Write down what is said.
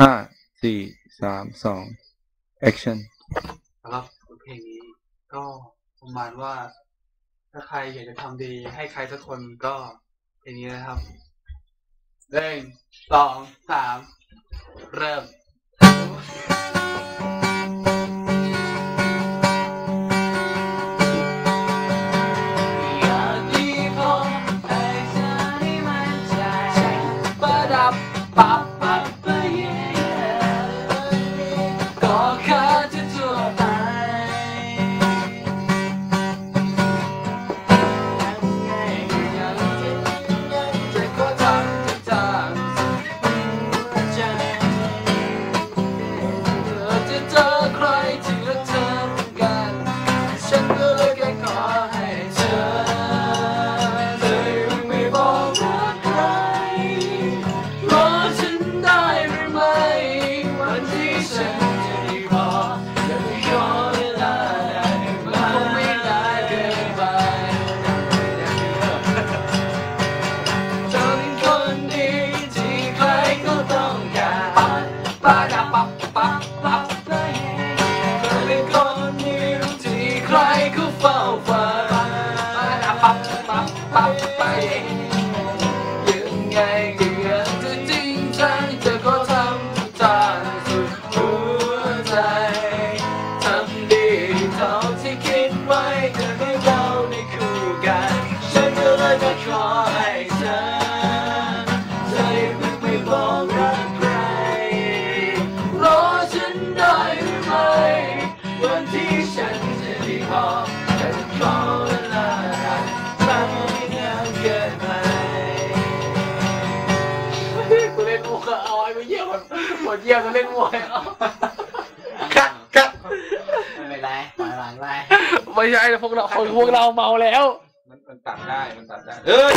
ห้าสี่สามสอง action สำหรับเพลงนี้ก็ประมาณว่า ถ้าใครอยากจะทำดีให้ใครสักคนก็เพลงนี้นะครับหนึ่งสองสามเริ่มอยากดีพอให้ฉันได้มั่นใจประดับปับ ย่าไปขอเวลาได้ไหมคงไม่ จะได้บอกแต่จะขอเวลาทำไม่นานเกินไปกูเล่นมวยเอาไอ้ไปเยี่ยมหมดเยี่ยมจะเล่นมวยเอาคัดคัดไม่เป็นไรปล่อยหลังไปไม่ใช่พวกเราคนพวกเราเมาแล้ว มันมันตัดได้ มันตัดได้เอ้ย